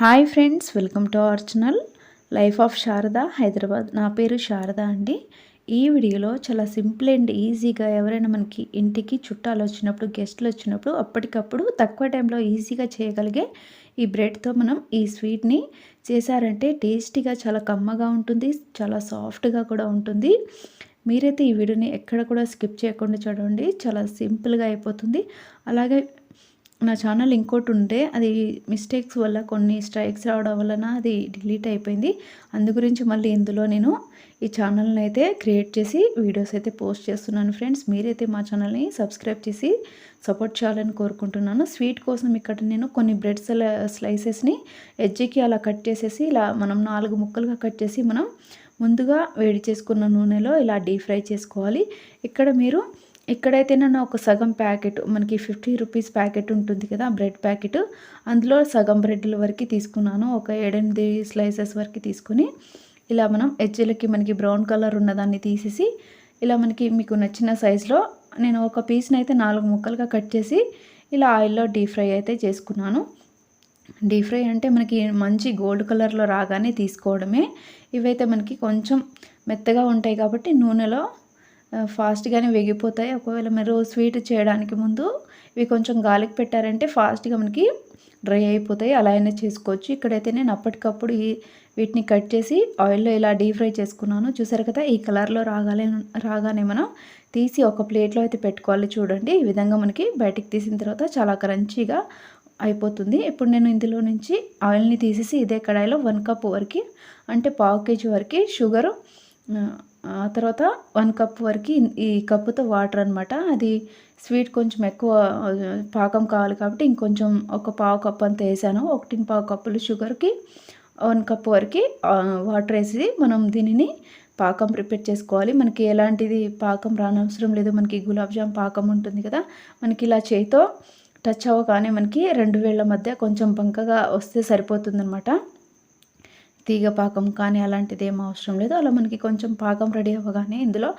Hi friends welcome to our channel. Life of Sharada Hyderabad. నా పేరు శారద అండి. ఈ వీడియోలో చాలా సింపుల్ అండ్ ఈజీగా ఎవరైనా మనకి ఇంటికి చుట్టాలు వచ్చినప్పుడు గెస్ట్లు వచ్చినప్పుడు అప్పటికప్పుడు తక్కువ టైంలో ఈజీగా చేయగలిగే ఈ బ్రెడ్తో మనం ఈ స్వీట్ని చేశారంటే టేస్టీగా చాలా కమ్మగా ఉంటుంది చాలా సాఫ్ట్గా కూడా ఉంటుంది. మీరైతే ఈ వీడియోని ఎక్కడ కూడా స్కిప్ చేయకుండా చూడండి. చాలా సింపుల్గా అయిపోతుంది. అలాగే నా ఛానల్ ఇంకోటి ఉంటే అది మిస్టేక్స్ వల్ల కొన్ని స్ట్రైక్స్ రావడం వలన అది డిలీట్ అయిపోయింది. అందు గురించి మళ్ళీ ఇందులో నేను ఈ ఛానల్ని అయితే క్రియేట్ చేసి వీడియోస్ అయితే పోస్ట్ చేస్తున్నాను ఫ్రెండ్స్. మీరైతే మా ఛానల్ని సబ్స్క్రైబ్ చేసి సపోర్ట్ చేయాలని కోరుకుంటున్నాను. స్వీట్ కోసం ఇక్కడ నేను కొన్ని బ్రెడ్ స్లైసెస్ని ఎడ్జికి అలా కట్ చేసేసి ఇలా మనం నాలుగు ముక్కలుగా కట్ చేసి మనం ముందుగా వేడి చేసుకున్న నూనెలో ఇలా డీప్ ఫ్రై చేసుకోవాలి. ఇక్కడ మీరు ఇక్కడైతే నేను ఒక సగం ప్యాకెట్ మనకి ఫిఫ్టీ రూపీస్ ప్యాకెట్ ఉంటుంది కదా బ్రెడ్ ప్యాకెట్ అందులో సగం బ్రెడ్ల వరకు తీసుకున్నాను. ఒక ఏడెనిమిది స్లైసెస్ వరకు తీసుకుని ఇలా మనం ఎజ్జలకి మనకి బ్రౌన్ కలర్ ఉన్నదాన్ని తీసేసి ఇలా మనకి మీకు నచ్చిన సైజులో నేను ఒక పీస్ని అయితే నాలుగు ముక్కలుగా కట్ చేసి ఇలా ఆయిల్లో డీప్ ఫ్రై అయితే చేసుకున్నాను. డీప్ ఫ్రై అంటే మనకి మంచి గోల్డ్ కలర్లో రాగానే తీసుకోవడమే. ఇవైతే మనకి కొంచెం మెత్తగా ఉంటాయి కాబట్టి నూనెలో ఫాస్ట్గానే వేగిపోతాయి. ఒకవేళ మీరు స్వీట్ చేయడానికి ముందు ఇవి కొంచెం గాలికి పెట్టారంటే ఫాస్ట్గా మనకి డ్రై అయిపోతాయి. అలా అయినా చేసుకోవచ్చు. ఇక్కడైతే నేను అప్పటికప్పుడు ఈ వీటిని కట్ చేసి ఆయిల్లో ఇలా డీప్ ఫ్రై చేసుకున్నాను. చూసారు కదా ఈ కలర్లో రాగానే రాగానే మనం తీసి ఒక ప్లేట్లో అయితే పెట్టుకోవాలి. చూడండి ఈ విధంగా మనకి బయటికి తీసిన తర్వాత చాలా క్రంచీగా అయిపోతుంది. ఇప్పుడు నేను ఇందులో నుంచి ఆయిల్ని తీసేసి ఇదే కడాయిలో వన్ కప్ వరకు అంటే పావు కేజీ వరకు షుగరు ఆ తర్వాత వన్ కప్ వరకు ఈ కప్పుతో వాటర్ అనమాట అది స్వీట్ కొంచెం ఎక్కువ పాకం కావాలి కాబట్టి ఇంకొంచెం ఒక పావు కప్ అంత వేసాను. ఒకటి పావు కప్పులు షుగర్కి వన్ కప్ వరకు వాటర్ వేసి మనం దీనిని పాకం ప్రిపేర్ చేసుకోవాలి. మనకి ఎలాంటిది పాకం రానవసరం లేదు. మనకి గులాబ్ జామ్ పాకం ఉంటుంది కదా మనకి ఇలా చేతితో టచ్ అవ్వగానే మనకి రెండు వేళ్ళ మధ్య కొంచెం బంకగా వస్తే సరిపోతుందనమాట తీగ పాకం కానీ అలాంటిది ఏం అవసరం లేదు. అలా మనకి కొంచెం పాకం రెడీ అవ్వగానే ఇందులో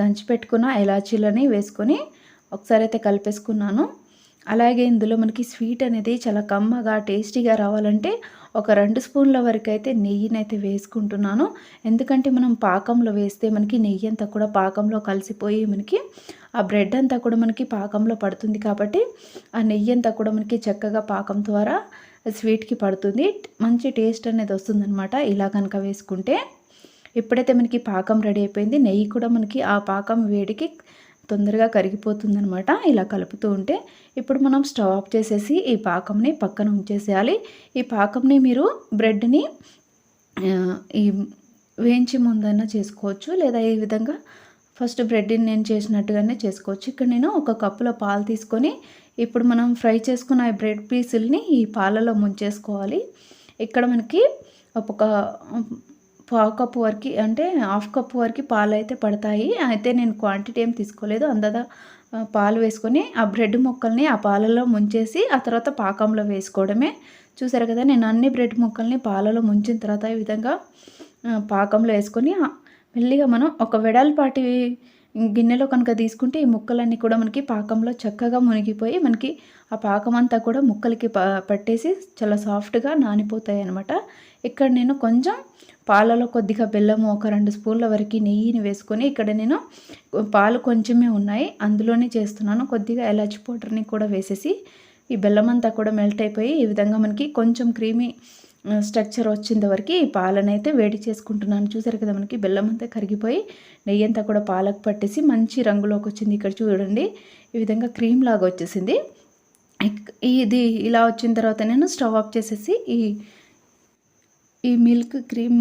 దంచి పెట్టుకున్న ఇలాచీలని వేసుకొని ఒకసారి అయితే కలిపేసుకున్నాను. అలాగే ఇందులో మనకి స్వీట్ అనేది చాలా కమ్మగా టేస్టీగా రావాలంటే ఒక రెండు స్పూన్ల వరకు అయితే నెయ్యిని అయితే వేసుకుంటున్నాను. ఎందుకంటే మనం పాకంలో వేస్తే మనకి నెయ్యి అంతా కూడా పాకంలో కలిసిపోయి మనకి ఆ బ్రెడ్ అంతా కూడా మనకి పాకంలో పడుతుంది కాబట్టి ఆ నెయ్యి అంతా కూడా మనకి చక్కగా పాకం ద్వారా స్వీట్కి పడుతుంది. మంచి టేస్ట్ అనేది వస్తుందనమాట ఇలా కనుక వేసుకుంటే ఎప్పుడైతే మనకి పాకం రెడీ అయిపోయింది నెయ్యి కూడా మనకి ఆ పాకం వేడికి తొందరగా కరిగిపోతుందనమాట ఇలా కలుపుతూ ఉంటే ఇప్పుడు మనం స్టవ్ ఆఫ్ చేసేసి ఈ పాకంని పక్కన ఉంచేసేయాలి. ఈ పాకంని మీరు బ్రెడ్ని ఈ వేయించి ముందైనా చేసుకోవచ్చు. లేదా ఈ విధంగా ఫస్ట్ బ్రెడ్ని నేను చేసినట్టుగానే చేసుకోవచ్చు. ఇక్కడ నేను ఒక కప్పులో పాలు తీసుకొని ఇప్పుడు మనం ఫ్రై చేసుకున్న ఈ బ్రెడ్ పీసుల్ని ఈ పాలలో ముంచేసుకోవాలి. ఇక్కడ మనకి ఒక పావు కప్పు వరకు అంటే హాఫ్ కప్పు వరకు పాలు అయితే పడతాయి. అయితే నేను క్వాంటిటీ ఏం తీసుకోలేదు. అందదా పాలు వేసుకొని ఆ బ్రెడ్ ముక్కల్ని ఆ పాలలో ముంచేసి ఆ తర్వాత పాకంలో వేసుకోవడమే. చూసారు కదా నేను అన్ని బ్రెడ్ ముక్కల్ని పాలలో ముంచిన తర్వాత ఈ విధంగా పాకంలో వేసుకొని మెల్లిగా మనం ఒక వెడల్పాటి గిన్నెలో కనుక తీసుకుంటే ఈ ముక్కలన్నీ కూడా మనకి పాకంలో చక్కగా మునిగిపోయి మనకి ఆ పాకం అంతా కూడా ముక్కలకి పట్టేసి చాలా సాఫ్ట్గా నానిపోతాయి అనమాట ఇక్కడ నేను కొంచెం పాలలో కొద్దిగా బెల్లము ఒక రెండు స్పూన్ల వరకు నెయ్యిని వేసుకొని ఇక్కడ నేను పాలు కొంచెమే ఉన్నాయి. అందులోనే చేస్తున్నాను. కొద్దిగా ఎలాచి పౌడర్ని కూడా వేసేసి ఈ బెల్లం అంతా కూడా మెల్ట్ అయిపోయి ఈ విధంగా మనకి కొంచెం క్రీమీ స్ట్రక్చర్ వచ్చేంత వరకు ఈ పాలను అయితే వేడి చేసుకుంటున్నాను. చూసారు కదా మనకి బెల్లం అంతా కరిగిపోయి నెయ్యి అంతా కూడా పాలకు పట్టేసి మంచి రంగులోకి వచ్చింది ఇక్కడ చూడండి. ఈ విధంగా క్రీమ్ లాగా వచ్చేసింది. ఇది ఇలా వచ్చిన తర్వాత నేను స్టవ్ ఆఫ్ చేసేసి ఈ ఈ మిల్క్ క్రీమ్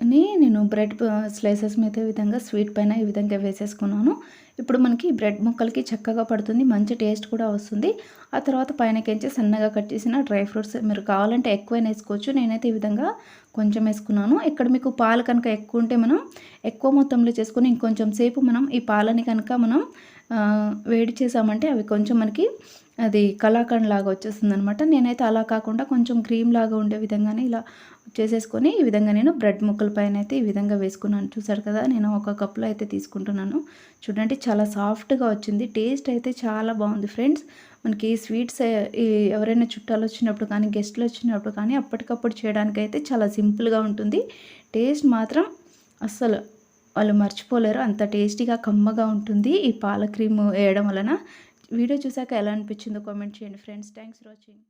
క్రీమ్ని నేను బ్రెడ్ స్లైసెస్ మీద విధంగా స్వీట్ పైన ఈ విధంగా వేసేసుకున్నాను. ఇప్పుడు మనకి బ్రెడ్ ముక్కలకి చక్కగా పడుతుంది మంచి టేస్ట్ కూడా వస్తుంది. ఆ తర్వాత పైనకించి సన్నగా కట్ చేసిన డ్రై ఫ్రూట్స్ మీరు కావాలంటే ఎక్కువైనా వేసుకోవచ్చు. నేనైతే ఈ విధంగా కొంచెం వేసుకున్నాను. ఇక్కడ మీకు పాలు కనుక ఎక్కువ ఉంటే మనం ఎక్కువ మొత్తంలో చేసుకుని ఇంకొంచెం సేపు మనం ఈ పాలని కనుక మనం వేడి చేసామంటే అవి కొంచెం మనకి అది కలాకండ్ లాగా వచ్చేస్తుంది అనమాట నేనైతే అలా కాకుండా కొంచెం క్రీమ్ లాగా ఉండే విధంగానే ఇలా చేసేసుకొని ఈ విధంగా నేను బ్రెడ్ ముక్కల పైన అయితే ఈ విధంగా వేసుకున్నాను. చూసారు కదా నేను ఒక కప్లో అయితే తీసుకుంటున్నాను. చూడండి చాలా సాఫ్ట్గా వచ్చింది. టేస్ట్ అయితే చాలా బాగుంది ఫ్రెండ్స్. మనకి స్వీట్స్ ఎవరైనా చుట్టాలు వచ్చినప్పుడు కానీ గెస్ట్లు వచ్చినప్పుడు కానీ అప్పటికప్పుడు చేయడానికి అయితే చాలా సింపుల్గా ఉంటుంది. టేస్ట్ మాత్రం అస్సలు వాళ్ళు మర్చిపోలేరు. అంత టేస్టీగా కమ్మగా ఉంటుంది ఈ పాల క్రీమ్ వేయడం వలన. వీడియో చూసాక ఎలా అనిపించిందో కామెంట్ చేయండి. Friends thanks for watching.